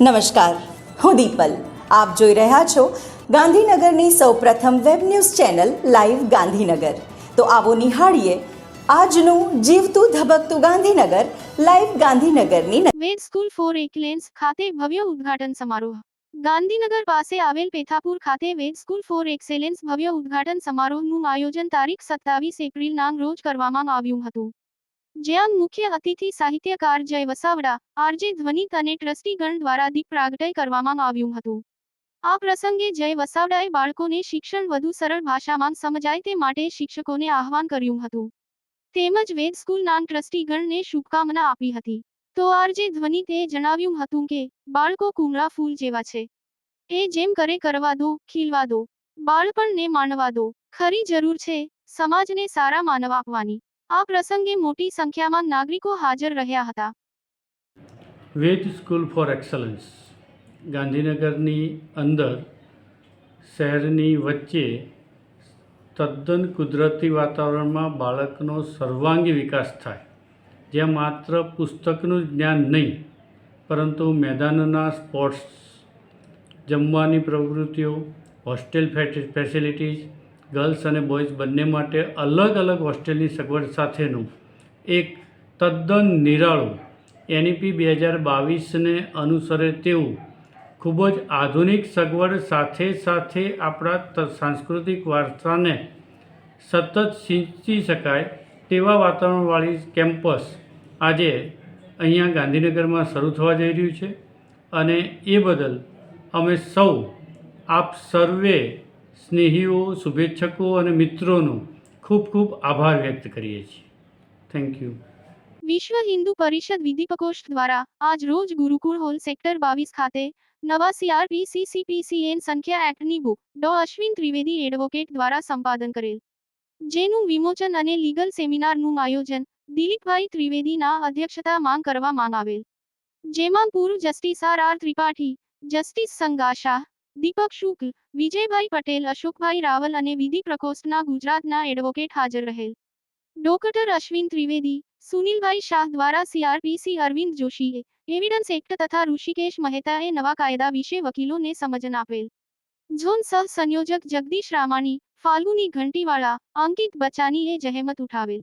નમસ્કાર, હું દીપલ. આપ જોઈ રહ્યા છો ગાંધીનગરની સૌપ્રથમ web news channel live Gandhinagar. તો આવો નિહાળીએ આજનું જીવતું ધબકતું ગાંધીનગર, લાઈવ ગાંધીનગરની વેદ સ્કૂલ ફોર એકલેન્સ ખાતે ભવ્ય ઉદ્ઘાટન સમારોહ. ગાંધીનગર પાસે આવેલ પેથાપુર ખાતે વેદ સ્કૂલ ફોર એક્સેલેન્સ ભવ્ય ઉદ્ઘાટન સમારોહનું આયોજન તારીખ સત્તાવીસ એપ્રિલના રોજ કરવામાં આવ્યું હતું. જ્યાં મુખ્ય અતિથિ સાહિત્યકાર જય વસાવડા, આરજે ધ્વનિત અને ટ્રસ્ટીગણ દ્વારા દીપ પ્રાગટય કરવામાં આવ્યું હતું. આ પ્રસંગે જય વસાવડાએ બાળકોને શિક્ષણ વધુ સરળ ભાષામાં સમજાય તે માટે શિક્ષકોને આહવાન કર્યું હતું. તેમજ વેદ સ્કૂલના ટ્રસ્ટીગણને શુભકામના આપી હતી. તો આરજે ધ્વનિતે જણાવ્યું હતું કે, બાળકો કુમળા ફૂલ જેવા છે. એ જેમ કરે કરવા દો, ખીલવા દો. બાળપણને માણવા દો. ખરી જરૂર છે, સમાજને સારા માનવા આપવાની. આ પ્રસંગે મોટી સંખ્યામાં નાગરિકો હાજર રહ્યા હતા. Ved school for excellence. ગાંધીનગરની અંદર શહેરની વચ્ચે તદ્દન કુદરતી વાતાવરણમાં બાળકનો સર્વાંગી વિકાસ થાય. જ્યાં માત્ર પુસ્તકનું જ્ઞાન નહીં, પરંતુ મેદાનના સ્પોર્ટ્સ, જમવાની પ્રવૃત્તિઓ, હોસ્ટેલ ફેસિલિટીઝ ગર્લ્સ અને બોયઝ બંને માટે અલગ અલગ હોસ્ટેલની સગવડ સાથેનું એક તદ્દન નિરાળું એનઈપી બે હજાર બાવીસને અનુસરે તેવું ખૂબ જ આધુનિક સગવડ સાથે સાથે આપણા સાંસ્કૃતિક વારસાને સતત સિંચી શકાય તેવા વાતાવરણવાળી કેમ્પસ આજે અહીંયા ગાંધીનગરમાં શરૂ થવા જઈ રહ્યું છે. અને એ બદલ અમે સૌ આપ સર્વે સ્નેહીઓ, શુભેચ્છકો અને મિત્રોનો ખૂબ ખૂબ આભાર વ્યક્ત કરીએ છીએ. થેન્ક યુ વિશ્વ હિન્દુ પરિષદ વિધિ પ્રકોષ્ઠ દ્વારા આજ રોજ ગુરુકુળ હોલ સેક્ટર બાવીસ ખાતે નવા સીઆરપીસી સીપીસીએન સંખ્યા એક્ટની બુક ડો અશ્વિન ત્રિવેદી એડવોકેટ દ્વારા સંપાદન કરેલ. જેનું વિમોચન અને લીગલ સેમિનારનું આયોજન દિલીપભાઈ ત્રિવેદીના અધ્યક્ષતા માંગ કરવા કરવામાં આવેલ. જેમાં પૂર્વ justice R R Tripathi, justice સંગાશા Deepak Shukla Vijaybhai Patel, Ashokbhai Raval અને વિધિ પ્રકોષ્ઠના ગુજરાતના એડવોકેટ હાજર રહેલ. ડોક્ટર અશ્વિન ત્રિવેદી, સુનિલભાઈ શાહ દ્વારા સીઆરપીસી અરવિંદ જોશીએ એવિડન્સ એક્ટ તથા ઋષિકેશ મહેતાએ નવા કાયદા વિશે વકીલોને સમજન આપેલ. ઝોન સહ સંયોજક જગદીશ રામાણી, ફાલ્ગુની ઘંટીવાળા, અંકિત બચાનીએ જહેમત ઉઠાવેલ.